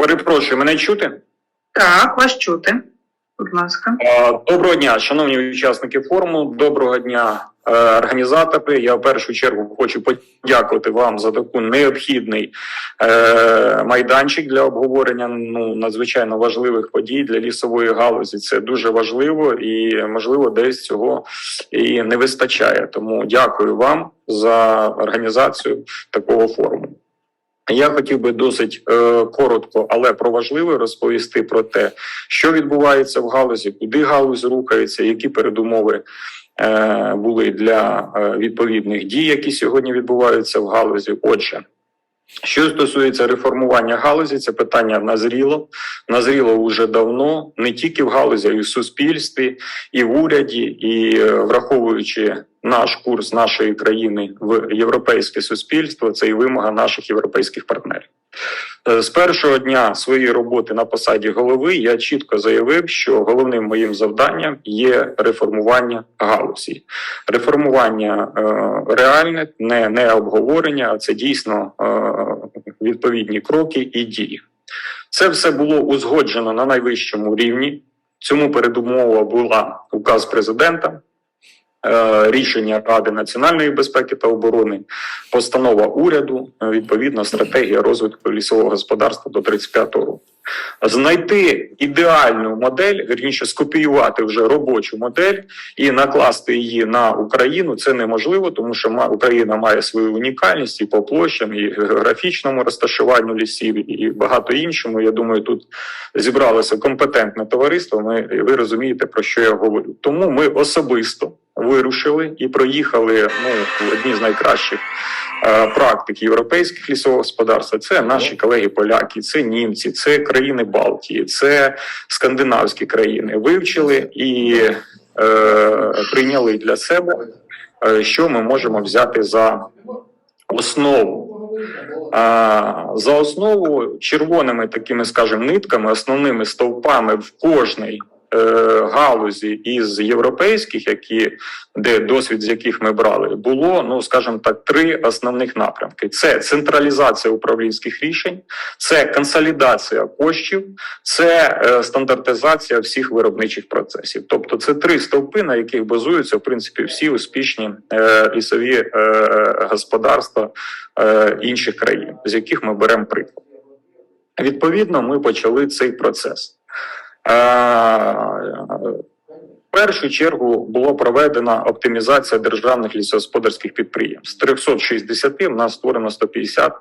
Перепрошую, мене чути? Так, вас чути. Будь ласка. Доброго дня, шановні учасники форуму. Доброго дня, е, організатори. Я в першу чергу хочу подякувати вам за таку необхідний е, майданчик для обговорення ну надзвичайно важливих подій для лісової галузі. Це дуже важливо і можливо десь цього і не вистачає. Тому дякую вам за організацію такого форуму. Я хотів би досить е, коротко, але про важливе розповісти про те, що відбувається в галузі, куди галузь рухається, які передумови е, були для е, відповідних дій, які сьогодні відбуваються в галузі. Отже, що стосується реформування галузі, це питання назріло. Назріло уже давно, не тільки в галузі, а й в суспільстві, і в уряді, і е, враховуючи наш курс нашої країни в європейське суспільство, це і вимога наших європейських партнерів. Е, З першого дня своєї роботи на посаді голови я чітко заявив, що головним моїм завданням є реформування галузі, реформування е, реальне, не, не обговорення, а це дійсно е, відповідні кроки і дії. Це все було узгоджено на найвищому рівні. Цьому передумова була указ президента, рішення Ради національної безпеки та оборони, постанова уряду, е, відповідно стратегія розвитку лісового господарства до 35-го року. Знайти ідеальну модель, вірніше скопіювати вже робочу модель і накласти її на Україну це неможливо, тому що Україна має свою унікальність і по площам, і географічному розташуванню лісів, і багато іншому. Я думаю, тут зібралося компетентне товариство. Ми ви розумієте про що я говорю. Тому ми особисто вирушили і проїхали ну одні з найкращих е, практик європейських лісового господарства. Це наші колеги-поляки, це німці, це країни Балтії, це скандинавські країни. Вивчили і е, прийняли для себе, е, що ми можемо взяти за основу. За основу червоними такими, скажімо, нитками, основними стовпами в кожній галузі із європейських, які де досвід з яких ми брали, було ну, скажімо так, три основних напрямки: це централізація управлінських рішень, це консолідація коштів, це е, стандартизація всіх виробничих процесів. Тобто, це три стовпи, на яких базуються в принципі всі успішні е, лісові е, господарства е, інших країн, з яких ми беремо приклад. Відповідно, ми почали цей процес. Е, Першу чергу була проведена оптимізація державних лісогосподарських підприємств. З 360 в нас створено 150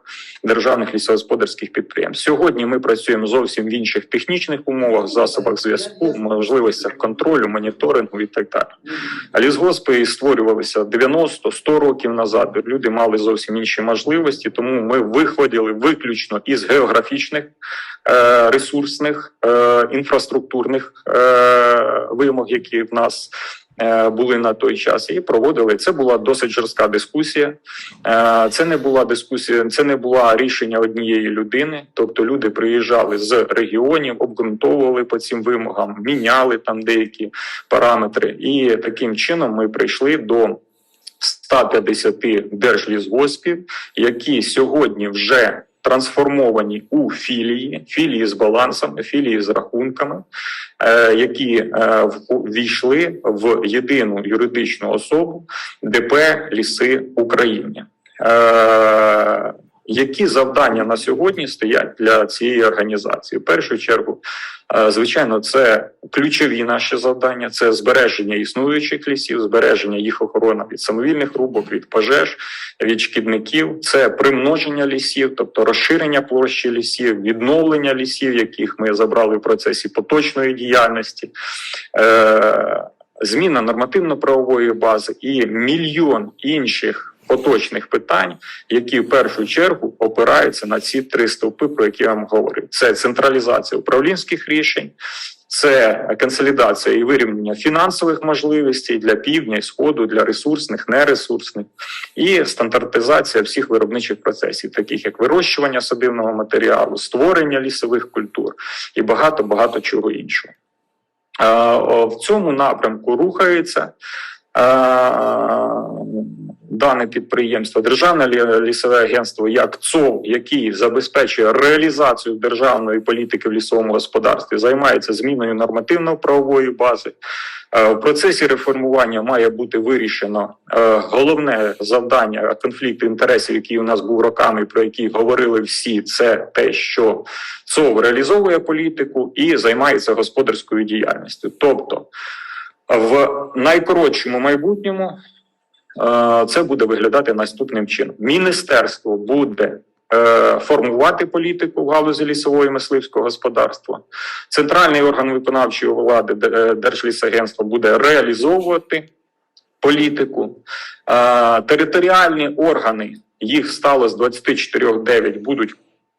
державних лісогосподарських підприємств. Сьогодні ми працюємо зовсім в інших технічних умовах, засобах зв'язку, можливостях контролю, моніторингу і так далі. А лісгоспи створювалися 90-100 років назад. Люди мали зовсім інші можливості, тому ми виходили виключно із географічних е, ресурсних е, інфраструктурних е, вимог, які в нас. е, Були на той час і проводили. Це була досить жорстка дискусія. Е, Це не була дискусія, це не була рішення однієї людини. Тобто люди приїжджали з регіонів, обґрунтовували по цим вимогам, міняли там деякі параметри. І таким чином ми прийшли до 150 держлісгоспів, які сьогодні вже трансформовані у філії, філії з балансами, філії з рахунками, е, які е, ввійшли в єдину юридичну особу ДП Ліси України. Які завдання на сьогодні стоять для цієї організації? В першу чергу, е, звичайно, це ключові наші завдання: це збереження існуючих лісів, збереження їх охорона від самовільних рубок, від пожеж, від шкідників, це примноження лісів, тобто розширення площі лісів, відновлення лісів, яких ми забрали в процесі поточної діяльності. Е, Зміна нормативно-правової бази і мільйон інших поточних питань, які в першу чергу опираються на ці три стовпи, про які я вам говорив: це централізація управлінських рішень, це консолідація і вирівняння фінансових можливостей для півдня і сходу, для ресурсних, нересурсних, і стандартизація всіх виробничих процесів, таких як вирощування садивного матеріалу, створення лісових культур і багато багато чого іншого. Е, В цьому напрямку рухається. Дане підприємство, Державне лісове агентство, як ЦОВ, який забезпечує реалізацію державної політики в лісовому господарстві, займається зміною нормативно-правової бази. Е, В процесі реформування має бути вирішено е, головне завдання конфлікту інтересів, який у нас був роками, про який говорили всі. Це те, що ЦОВ реалізовує політику і займається господарською діяльністю. Тобто, в найкоротшому майбутньому це буде виглядати наступним чином: міністерство буде. е, Формувати політику в галузі лісового і мисливського господарства. Центральний орган виконавчої влади е, буде реалізовувати політику. Е, Територіальні органи, їх стало з 24-9, будуть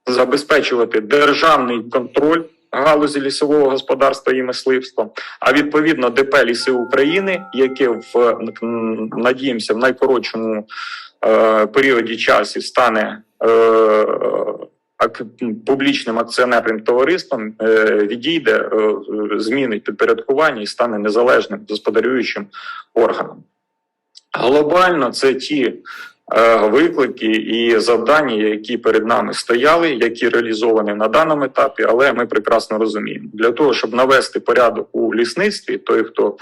забезпечувати державний контроль галузі лісового господарства і мисливства. А відповідно ДП Ліси України, яке в надіємося в найкоротшому е, періоді часу стане. Е, публічним акціонерним товариством е, відійде, е, змінить підпорядкування і стане незалежним господарюючим органом. Глобально це ті виклики і завдання, які перед нами стояли, які реалізовані на даному етапі, але ми прекрасно розуміємо, для того, щоб навести порядок у лісництві, той, хто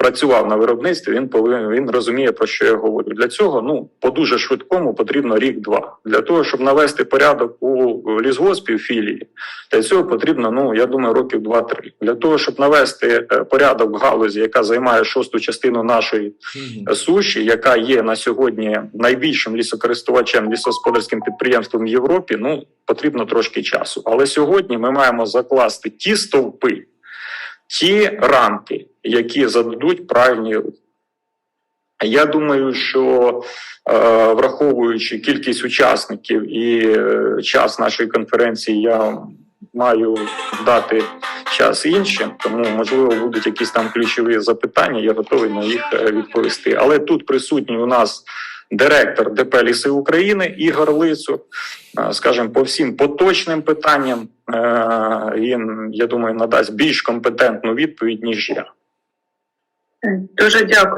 працював на виробництві, він повинен він розуміє про що я говорю. Для цього ну по дуже швидкому потрібно рік-два. Для того, щоб навести порядок у лісгоспі філії, для цього потрібно, ну я думаю, років два-три. Для того, щоб навести е, порядок в галузі, яка займає шосту частину нашої суші, яка є на сьогодні найбільшим лісокористувачем лісогосподарським підприємством в Європі, ну потрібно трошки часу. Але сьогодні ми маємо закласти ті стовпи, ті рамки, які зададуть правильні рухи. Я думаю, що е, враховуючи кількість учасників і е, час нашої конференції, я маю дати час іншим, тому можливо будуть якісь там ключові запитання. Я готовий на їх е, відповісти. Але тут присутній у нас директор ДП Ліси України Ігор Лицук. Е, Скажімо, по всім поточним питанням е, він, я думаю, надасть більш компетентну відповідь ніж я. Дуже дякую.